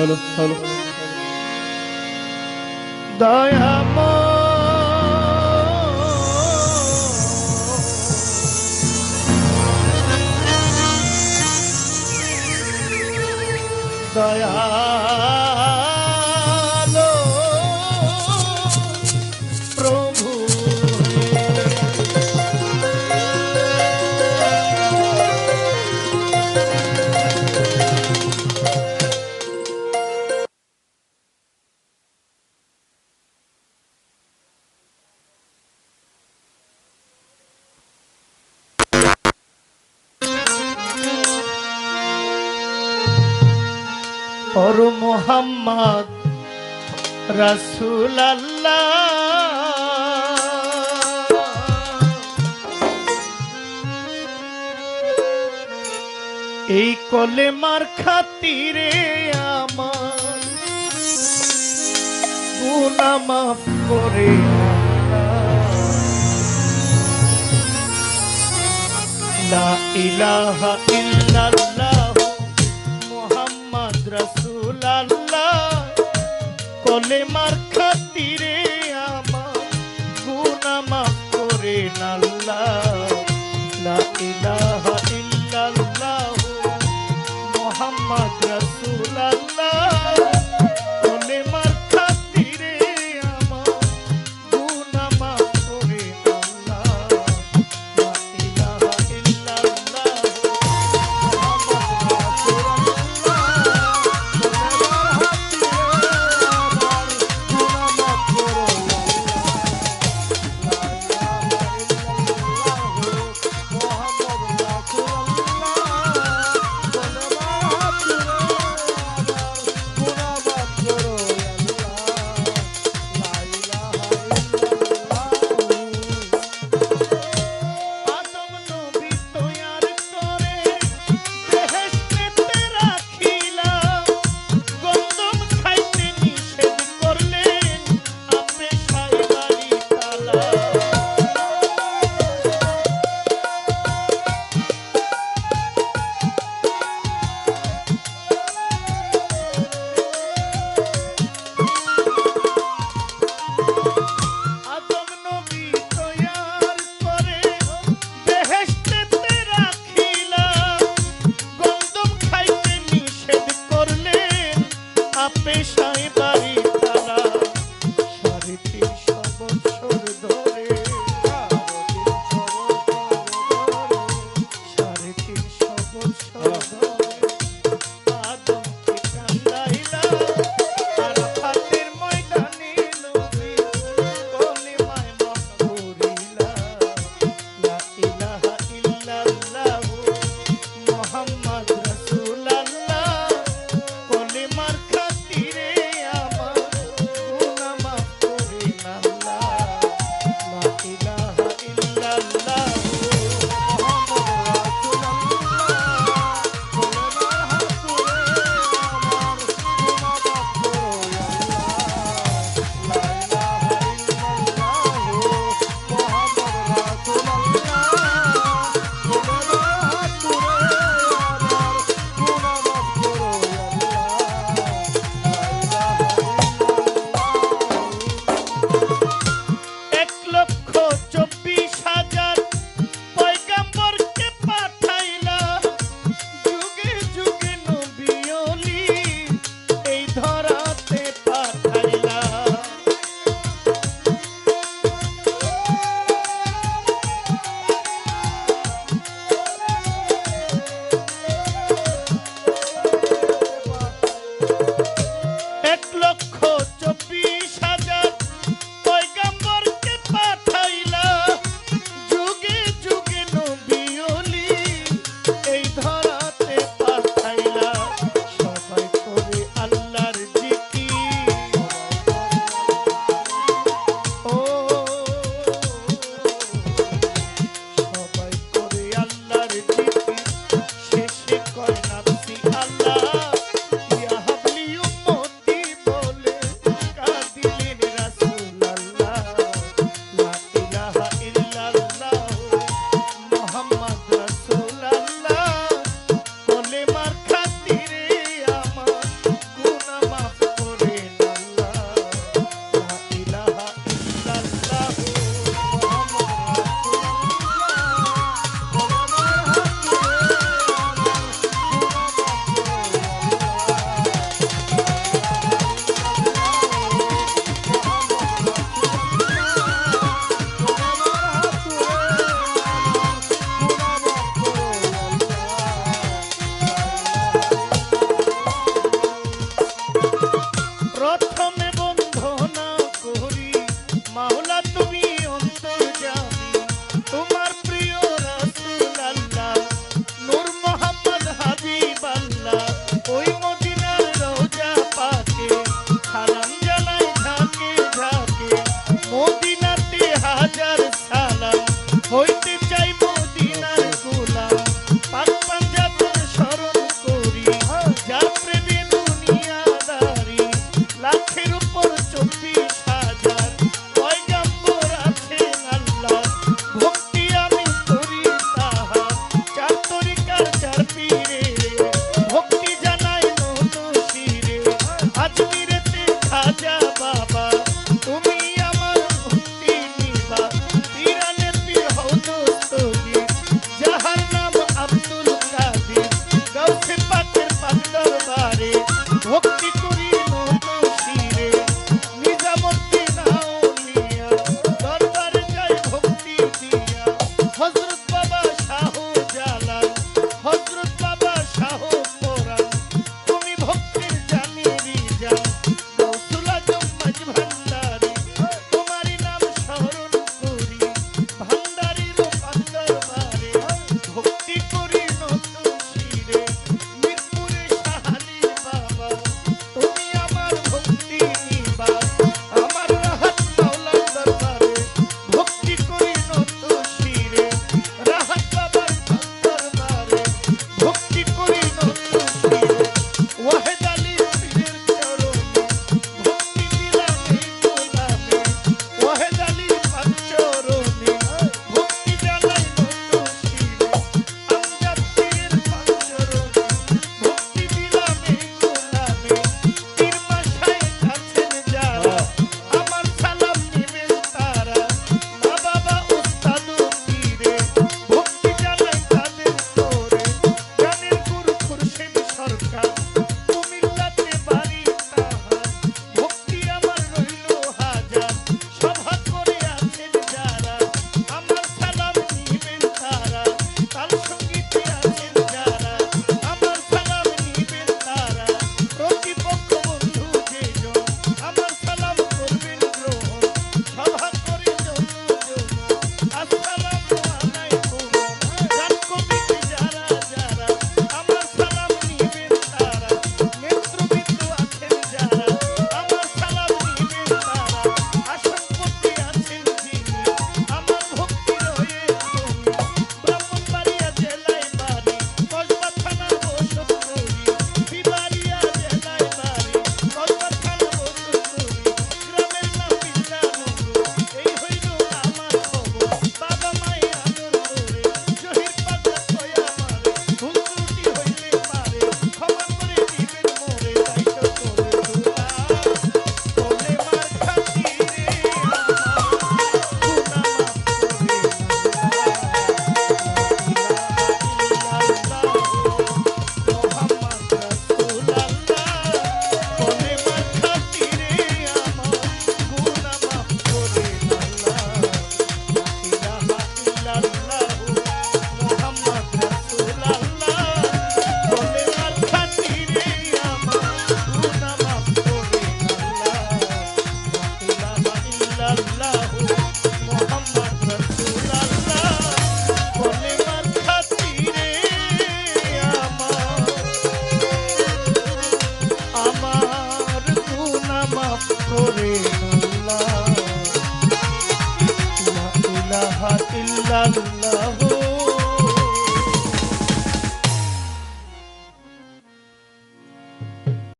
Hello, hello. Dayama Dayama পর মোহাম্মদ রসুল এই কলেমার খাতিরে আমার গুনা মাফ করে লা ইলাহা ইল্লাল্লাহ। কলেমার খাতিরে আমার। গুনামাফ করে নাল্লা লা ইলাহা